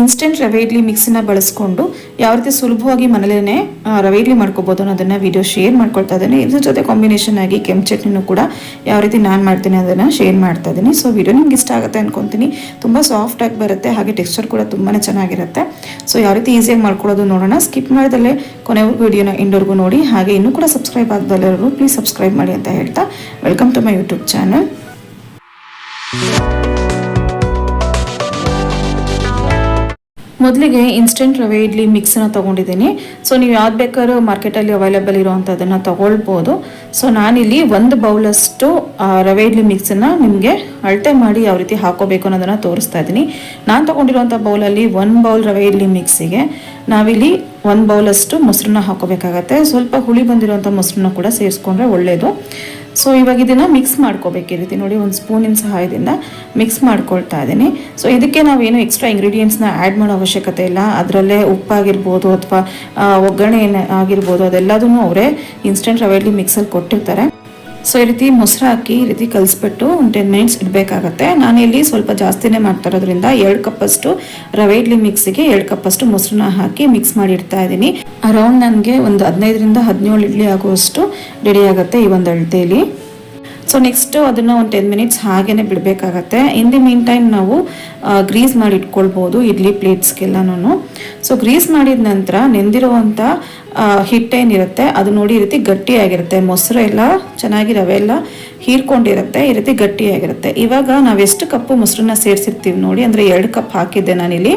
Instant ರವೆ ಇಡ್ಲಿ ಮಿಕ್ಸನ್ನ ಬಳಸ್ಕೊಂಡು ಯಾವ ರೀತಿ ಸುಲಭವಾಗಿ ಮನೇಲೇ ರವೆ ಇಡ್ಲಿ ಮಾಡ್ಕೋಬೋದು ಅನ್ನೋದನ್ನು ವಿಡಿಯೋ ಶೇರ್ ಮಾಡ್ಕೊಳ್ತಾ ಇದ್ದೀನಿ. ಇದ್ರ ಜೊತೆ ಕಾಂಬಿನೇಷನ್ ಆಗಿ ಕೆಂಪು ಚಟ್ನಿನೂ ಕೂಡ ಯಾವ ರೀತಿ ನಾನು ಮಾಡ್ತೀನಿ ಅದನ್ನು ಶೇರ್ ಮಾಡ್ತಾ ಇದ್ದೀನಿ. ಸೊ ವಿಡಿಯೋ ನಿಮ್ಗೆ ಇಷ್ಟ ಆಗುತ್ತೆ ಅಂದ್ಕೊತೀನಿ ತುಂಬ ಸಾಫ್ಟ್ ಆಗಿ ಬರುತ್ತೆ, ಹಾಗೆ ಟೆಕ್ಸ್ಚರ್ ಕೂಡ ತುಂಬಾ ಚೆನ್ನಾಗಿರುತ್ತೆ. ಸೊ ಯಾವ ರೀತಿ ಈಸಿಯಾಗಿ ಮಾಡ್ಕೊಳ್ಳೋದು ನೋಡೋಣ. ಸ್ಕಿಪ್ ಮಾಡಿದಲ್ಲೇ ಕೊನೆವರೆಗೂ ವಿಡಿಯೋನ ಇಂಡೋರ್ಗೂ ನೋಡಿ. ಹಾಗೆ ಇನ್ನೂ ಕೂಡ ಸಬ್ಸ್ಕ್ರೈಬ್ ಆಗದಲ್ಲರೂ ಪ್ಲೀಸ್ ಸಬ್ಸ್ಕ್ರೈಬ್ ಮಾಡಿ ಅಂತ ಹೇಳ್ತಾ welcome to my YouTube channel ಮೊದಲಿಗೆ ಇನ್ಸ್ಟೆಂಟ್ ರವೆ, ಇಡ್ಲಿ ಮಿಕ್ಸನ್ನ ತೊಗೊಂಡಿದ್ದೀನಿ. ಸೊ ನೀವು ಯಾವ್ದು ಬೇಕಾದ್ರೂ ಮಾರ್ಕೆಟಲ್ಲಿ ಅವೈಲೇಬಲ್ ಇರೋವಂಥದ್ದನ್ನು ತೊಗೊಳ್ಬೋದು. ಸೊ ನಾನಿಲ್ಲಿ ಒಂದು ಬೌಲಷ್ಟು ರವೆ, ಇಡ್ಲಿ ಮಿಕ್ಸನ್ನು ನಿಮಗೆ ಅಳತೆ ಮಾಡಿ ಯಾವ ರೀತಿ ಹಾಕೋಬೇಕು ಅನ್ನೋದನ್ನು ತೋರಿಸ್ತಾ ಇದ್ದೀನಿ. ನಾನು ತೊಗೊಂಡಿರುವಂಥ ಬೌಲಲ್ಲಿ ಒನ್ ಬೌಲ್ ರವೆ, ಇಡ್ಲಿ ಮಿಕ್ಸಿಗೆ ನಾವಿಲ್ಲಿ ಒಂದು ಬೌಲಷ್ಟು ಮೊಸರನ್ನ ಹಾಕೋಬೇಕಾಗತ್ತೆ. ಸ್ವಲ್ಪ ಹುಳಿ ಬಂದಿರುವಂಥ ಮೊಸರನ್ನ ಕೂಡ ಸೇರಿಸ್ಕೊಂಡ್ರೆ ಒಳ್ಳೆಯದು ಸೊ ಇವಾಗ ಇದನ್ನು ಮಿಕ್ಸ್ ಮಾಡ್ಕೋಬೇಕು ಈ ರೀತಿ. ನೋಡಿ, ಒಂದು ಸ್ಪೂನಿನ ಸಹಾಯದಿಂದ ಮಿಕ್ಸ್ ಮಾಡ್ಕೊಳ್ತಾ ಇದ್ದೀನಿ. ಸೊ ಇದಕ್ಕೆ ನಾವೇನು ಎಕ್ಸ್ಟ್ರಾ ಇಂಗ್ರೀಡಿಯೆಂಟ್ಸ್ನ ಆ್ಯಡ್ ಮಾಡೋ ಅವಶ್ಯಕತೆ ಇಲ್ಲ. ಅದರಲ್ಲೇ ಉಪ್ಪಾಗಿರ್ಬೋದು ಅಥವಾ ಒಗ್ಗರಣೆ ಆಗಿರ್ಬೋದು ಅದೆಲ್ಲದನ್ನು ಅವರೇ ಇನ್ಸ್ಟೆಂಟ್ ರವೆಯಲ್ಲಿ ಮಿಕ್ಸಲ್ಲಿ ಕೊಟ್ಟಿರ್ತಾರೆ. ಸೊ ಈ ರೀತಿ ಮೊಸರು ಹಾಕಿ ಈ ರೀತಿ ಕಲಿಸ್ಬಿಟ್ಟು ಒಂದು ಟೆನ್ ಮಿನಿಟ್ಸ್ ಇಡಬೇಕಾಗತ್ತೆ. ನಾನಿಲ್ಲಿ ಸ್ವಲ್ಪ ಜಾಸ್ತಿನೇ ಮಾಡ್ತಾ ಇರೋದ್ರಿಂದ ಎರಡು ಕಪ್ಪಷ್ಟು ರವೆ ಇಡ್ಲಿ ಮಿಕ್ಸಿಗೆ ಎರಡು ಕಪ್ಪಷ್ಟು ಮೊಸರನ್ನ ಹಾಕಿ ಮಿಕ್ಸ್ ಮಾಡಿ ಇಡ್ತಾ ಇದ್ದೀನಿ. ಅರೌಂಡ್ ನನಗೆ ಒಂದು ಹದಿನೈದರಿಂದ ಹದಿನೇಳು ಇಡ್ಲಿ ಆಗುವಷ್ಟು ರೆಡಿ ಆಗುತ್ತೆ ಈ ಒಂದು ಅಳತೆಯಲ್ಲಿ ಸೊ ನೆಕ್ಸ್ಟು ಅದನ್ನು ಒಂದು ಟೆನ್ ಮಿನಿಟ್ಸ್ ಹಾಗೇ ಬಿಡಬೇಕಾಗತ್ತೆ. ಇನ್ ದಿ ಮೀನ್ ಟೈಮ್ ನಾವು ಗ್ರೀಸ್ ಮಾಡಿ ಇಟ್ಕೊಳ್ಬೋದು ಇಡ್ಲಿ ಪ್ಲೇಟ್ಸ್ಗೆಲ್ಲನೂ ಸೊ ಗ್ರೀಸ್ ಮಾಡಿದ ನಂತರ ನೆಂದಿರುವಂಥ ಹಿಟ್ಟೇನಿರುತ್ತೆ ಅದು ನೋಡಿ ಈ ರೀತಿ ಗಟ್ಟಿಯಾಗಿರುತ್ತೆ. ಮೊಸರು ಎಲ್ಲ ಚೆನ್ನಾಗಿ ರವೆ ಎಲ್ಲ ಹೀರ್ಕೊಂಡಿರುತ್ತೆ, ಈ ರೀತಿ ಗಟ್ಟಿಯಾಗಿರುತ್ತೆ. ಇವಾಗ ನಾವು ಎಷ್ಟು ಕಪ್ಪು ಮೊಸರನ್ನ ಸೇರಿಸಿರ್ತೀವಿ ನೋಡಿ, ಅಂದರೆ ಎರಡು ಕಪ್ ಹಾಕಿದ್ದೆ ನಾನಿಲ್ಲಿ.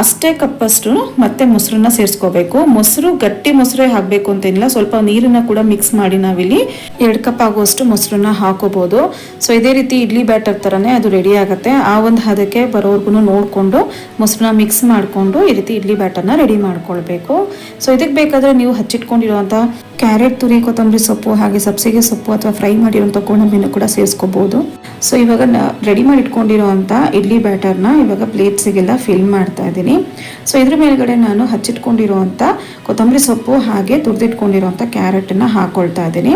ಅಷ್ಟೇ ಕಪ್ಪಷ್ಟು ಮತ್ತೆ ಮೊಸರನ್ನ ಸೇರಿಸ್ಕೋಬೇಕು. ಮೊಸರು ಗಟ್ಟಿ ಮೊಸರೇ ಹಾಕಬೇಕು ಅಂತೇನಿಲ್ಲ ಸ್ವಲ್ಪ ನೀರನ್ನ ಕೂಡ ಮಿಕ್ಸ್ ಮಾಡಿ ನಾವಿಲ್ಲಿ ಎರಡು ಕಪ್ ಆಗುವಷ್ಟು ಮೊಸರನ್ನ ಹಾಕೋಬಹುದು ಸೊ ಇದೇ ರೀತಿ ಇಡ್ಲಿ ಬ್ಯಾಟರ್ ಥರನೇ ಅದು ರೆಡಿ ಆಗುತ್ತೆ. ಆ ಒಂದು ಹದಕ್ಕೆ ಬರೋವರೆಗೂ ನೋಡಿಕೊಂಡು ಮೊಸರನ್ನ ಮಿಕ್ಸ್ ಮಾಡಿಕೊಂಡು ಈ ರೀತಿ ಇಡ್ಲಿ ಬ್ಯಾಟರ್ನ ರೆಡಿ ಮಾಡ್ಕೊಳ್ಬೇಕು. ಸೊ ಇದಕ್ಕೆ ಬೇಕಾದರೆ ನೀವು ಹಚ್ಚಿಟ್ಕೊಂಡಿರುವಂಥ ಕ್ಯಾರೆಟ್, ತುರಿ, ಕೊತ್ತಂಬರಿ ಸೊಪ್ಪು ಹಾಗೆ ಸಬ್ಸಿಗೆ ಸೊಪ್ಪು ಅಥವಾ ಫ್ರೈ ಮಾಡಿರುವಂಥ ಗೋಡಂಬಿನ ಕೂಡ ಸೇರಿಸ್ಕೋಬಹುದು ಸೊ ಇವಾಗ ರೆಡಿ ಮಾಡಿ ಇಟ್ಕೊಂಡಿರೋವಂಥ ಇಡ್ಲಿ ಬ್ಯಾಟರ್ನ ಇವಾಗ ಪ್ಲೇಟ್ಸಿಗೆಲ್ಲ ಫಿಲ್ ಮಾಡ್ತಾ ಇದ್ದೀನಿ. ಸೊ ಇದ್ರ ಮೇಲ್ಗಡೆ ನಾನು ಹಚ್ಚಿಟ್ಕೊಂಡಿರೋವಂಥ ಕೊತ್ತಂಬರಿ ಸೊಪ್ಪು ಹಾಗೆ ತುರಿದಿಟ್ಕೊಂಡಿರೋವಂಥ ಕ್ಯಾರೆಟನ್ನ ಹಾಕೊಳ್ತಾ ಇದ್ದೀನಿ.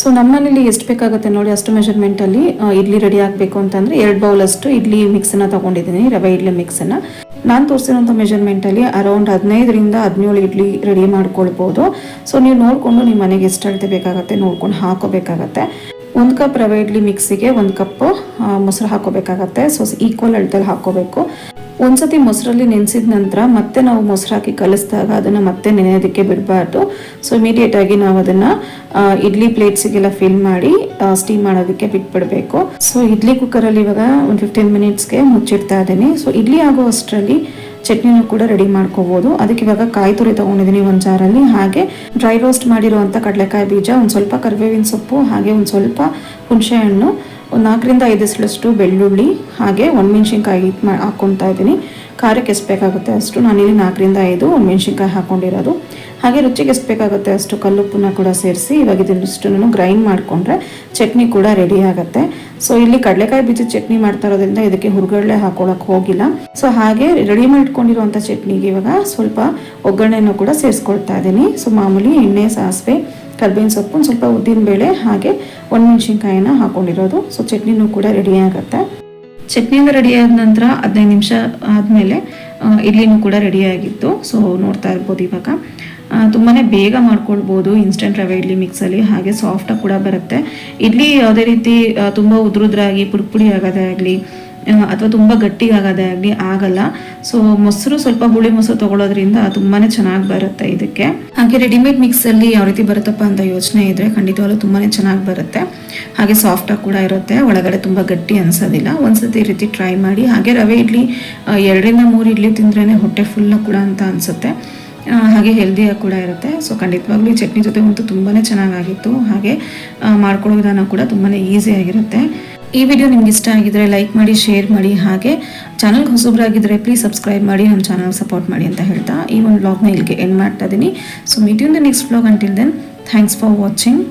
ಸೊ ನಮ್ಮನೇಲಿ ಎಷ್ಟು ಬೇಕಾಗುತ್ತೆ ನೋಡಿ, ಅಷ್ಟು ಮೆಷರ್ಮೆಂಟಲ್ಲಿ ಇಡ್ಲಿ ರೆಡಿ ಆಗಬೇಕು ಅಂತಂದರೆ ಎರಡು ಬೌಲಷ್ಟು ಇಡ್ಲಿ ಮಿಕ್ಸನ್ನು ತೊಗೊಂಡಿದ್ದೀನಿ, ರವೆ ಇಡ್ಲಿ ಮಿಕ್ಸನ್ನು ನಾನು ತೋರಿಸಿರೋಂಥ ಮೆಷರ್ಮೆಂಟಲ್ಲಿ ಅರೌಂಡ್ ಹದಿನೈದರಿಂದ ಹದಿನೇಳು ಇಡ್ಲಿ ರೆಡಿ ಮಾಡ್ಕೊಳ್ಬೋದು. ಸೊ ನೀವು ನೋಡಿಕೊಂಡು ನಿಮ್ಮ ಮನೆಗೆ ಎಷ್ಟು ಅಳತೆ ಬೇಕಾಗುತ್ತೆ ನೋಡ್ಕೊಂಡು ಹಾಕೋಬೇಕಾಗತ್ತೆ. ಒಂದು ಕಪ್ ರವೆ ಇಡ್ಲಿ ಮಿಕ್ಸಿಗೆ ಒಂದು ಕಪ್ ಮೊಸರು ಹಾಕೋಬೇಕಾಗತ್ತೆ ಸೊ ಈಕ್ವಲ್ ಅಳತೆಲಿ ಹಾಕೋಬೇಕು ಒಂದ್ಸತಿ ಮೊಸರಲ್ಲಿ ನೆನೆಸಿದ ನಂತರ ಮತ್ತೆ ನಾವು ಮೊಸರು ಹಾಕಿ ಕಲಿಸಿದಾಗ ಅದನ್ನು ಮತ್ತೆ ನೆನೆಯೋದಕ್ಕೆ ಬಿಡಬಾರ್ದು. ಸೊ ಇಮಿಡಿಯೇಟ್ ಆಗಿ ನಾವು ಅದನ್ನು ಇಡ್ಲಿ ಪ್ಲೇಟ್ಸಿಗೆಲ್ಲ ಫಿಲ್ ಮಾಡಿ ಸ್ಟೀಮ್ ಮಾಡೋದಕ್ಕೆ ಬಿಟ್ಬಿಡಬೇಕು. ಸೊ ಇಡ್ಲಿ ಕುಕ್ಕರಲ್ಲಿ ಇವಾಗ ಒಂದು ಫಿಫ್ಟೀನ್ ಮಿನಿಟ್ಸ್ಗೆ ಮುಚ್ಚಿಡ್ತಾ ಇದ್ದೀನಿ. ಸೊ ಇಡ್ಲಿ ಆಗೋ ಅಷ್ಟರಲ್ಲಿ ಚಟ್ನಿನೂ ಕೂಡ ರೆಡಿ ಮಾಡ್ಕೋಬೋದು. ಅದಕ್ಕೆ ಇವಾಗ ಕಾಯಿ ತುರಿ ತಗೊಂಡಿದ್ದೀನಿ ಒಂದು ಜಾರಲ್ಲಿ ಹಾಗೆ ಡ್ರೈ ರೋಸ್ಟ್ ಮಾಡಿರುವಂಥ ಕಡಲೆಕಾಯಿ ಬೀಜ, ಒಂದು ಸ್ವಲ್ಪ ಕರಿಬೇವಿನ ಸೊಪ್ಪು, ಹಾಗೆ ಒಂದು ಸ್ವಲ್ಪ ಹುಣಸೆ ಹಣ್ಣು, ಒಂದು ನಾಲ್ಕರಿಂದ ಐದು ಬೆಳ್ಳುಳ್ಳಿ, ಹಾಗೆ ಒಣಮೆಣ್ಸಿನ್ಕಾಯಿ ಮಾ ಹಾಕ್ಕೊತಾ ಇದ್ದೀನಿ. ಖಾರಕ್ಕೆ ಎಷ್ಟು ಬೇಕಾಗುತ್ತೆ ಅಷ್ಟು ನಾನಿಲ್ಲಿ ನಾಲ್ಕರಿಂದ ಐದು ಒಣಮೆಣ್ಸಿನ್ಕಾಯಿ ಹಾಕ್ಕೊಂಡಿರೋದು ಹಾಗೆ ರುಚಿಗೆ ಎಷ್ಟು ಬೇಕಾಗುತ್ತೆ ಅಷ್ಟು ಕಲ್ಲುಪ್ಪನ್ನ ಕೂಡ ಸೇರಿಸಿ ಇವಾಗ ಇದನ್ನಿಷ್ಟು ಗ್ರೈಂಡ್ ಮಾಡಿಕೊಂಡ್ರೆ ಚಟ್ನಿ ಕೂಡ ರೆಡಿ ಆಗುತ್ತೆ. ಸೊ ಇಲ್ಲಿ ಕಡಲೆಕಾಯಿ ಬೀಜದ ಚಟ್ನಿ ಮಾಡ್ತಾ ಇರೋದ್ರಿಂದ ಇದಕ್ಕೆ ಹುರ್ಗಡ್ಲೆ ಹಾಕೊಳಕ್ ಹೋಗಿಲ್ಲ. ಸೊ ಹಾಗೆ ರೆಡಿ ಮಾಡಿಟ್ಕೊಂಡಿರುವಂಥ ಚಟ್ನಿಗೆ ಇವಾಗ ಸ್ವಲ್ಪ ಒಗ್ಗರಣೆಯನ್ನು ಕೂಡ ಸೇರಿಸ್ಕೊಳ್ತಾ ಇದ್ದೀನಿ. ಸೊ ಮಾಮೂಲಿ ಎಣ್ಣೆ, ಸಾಸಿವೆ, ಕರ್ಬೇವಿನ ಸೊಪ್ಪು ಸ್ವಲ್ಪ ಉದ್ದಿನ ಬೇಳೆ, ಹಾಗೆ ಒಣಮೆಣ್ಸಿನ್ಕಾಯಿನ ಹಾಕೊಂಡಿರೋದು. ಸೊ ಚಟ್ನಿನೂ ಕೂಡ ರೆಡಿ ಆಗುತ್ತೆ. ಚಟ್ನಿ ರೆಡಿ ಆದ ನಂತರ ಹದಿನೈದು ನಿಮಿಷ ಆದಮೇಲೆ ಇಡ್ಲಿನೂ ಕೂಡ ರೆಡಿ ಆಗಿತ್ತು. ಸೊ ನೋಡ್ತಾ ಇರ್ಬೋದು ಇವಾಗ. ತುಂಬಾ ಬೇಗ ಮಾಡ್ಕೊಳ್ಬೋದು ಇನ್ಸ್ಟೆಂಟ್ ರವೆ ಇಡ್ಲಿ ಮಿಕ್ಸಲ್ಲಿ ಹಾಗೆ ಸಾಫ್ಟಾಗಿ ಕೂಡ ಬರುತ್ತೆ. ಇಡ್ಲಿ ಯಾವುದೇ ರೀತಿ ತುಂಬ ಉದ್ರುದ್ರಾಗಿ ಪುಡಿ ಪುಡಿ ಆಗೋದೇ ಆಗಲಿ ಅಥವಾ ತುಂಬ ಗಟ್ಟಿಗಾಗೋದೇ ಆಗಲಿ ಆಗಲ್ಲ. ಸೊ ಮೊಸರು ಸ್ವಲ್ಪ ಹುಳಿ ಮೊಸರು ತಗೊಳ್ಳೋದ್ರಿಂದ ತುಂಬಾನೇ ಚೆನ್ನಾಗಿ ಬರುತ್ತೆ ಇದಕ್ಕೆ. ಹಾಗೆ ರೆಡಿಮೇಡ್ ಮಿಕ್ಸಲ್ಲಿ ಯಾವ ರೀತಿ ಬರುತ್ತಪ್ಪ ಅಂತ ಯೋಚನೆ ಇದ್ರೆ ಖಂಡಿತವಾಗ್ಲೂ ತುಂಬಾನೇ ಚೆನ್ನಾಗಿ ಬರುತ್ತೆ. ಹಾಗೆ ಸಾಫ್ಟಾಗಿ ಕೂಡ ಇರುತ್ತೆ. ಒಳಗಡೆ ತುಂಬ ಗಟ್ಟಿ ಅನ್ಸೋದಿಲ್ಲ. ಒಂದ್ಸತಿ ಈ ರೀತಿ ಟ್ರೈ ಮಾಡಿ, ಹಾಗೆ ರವೆ ಇಡ್ಲಿ ಎರಡರಿಂದ ಮೂರು ಇಡ್ಲಿ ತಿಂದ್ರೇ ಹೊಟ್ಟೆ ಫುಲ್ಲ ಕೂಡ ಅಂತ ಅನ್ಸುತ್ತೆ. ಹಾಗೆ ಹೆಲ್ದಿಯಾಗಿ ಕೂಡ ಇರುತ್ತೆ. ಸೊ ಖಂಡಿತವಾಗ್ಲೂ ಈ ಚಟ್ನಿ ಜೊತೆ ಅಂತೂ ತುಂಬಾ ಚೆನ್ನಾಗಾಗಿತ್ತು ಹಾಗೆ ಮಾಡ್ಕೊಳ್ಳೋ ವಿಧಾನ ಕೂಡ ತುಂಬಾ ಈಸಿಯಾಗಿರುತ್ತೆ ಈ ವಿಡಿಯೋ ನಿಮ್ಗೆ ಇಷ್ಟ ಆಗಿದ್ರೆ ಲೈಕ್ ಮಾಡಿ ಶೇರ್ ಮಾಡಿ, ಹಾಗೆ ಚಾನಲ್ಗೆ ಹೊಸಬ್ರಾಗಿದ್ದರೆ ಪ್ಲೀಸ್ ಸಬ್ಸ್ಕ್ರೈಬ್ ಮಾಡಿ ನಮ್ಮ ಚಾನಲ್ ಸಪೋರ್ಟ್ ಮಾಡಿ ಅಂತ ಹೇಳ್ತಾ ಈ ಒಂದು ವ್ಲಾಗ್ನ ಇಲ್ಲಿಗೆ ಎಂಡ್ ಮಾಡ್ತಾ ಇದ್ದೀನಿ so meet in next blog until then thanks for watching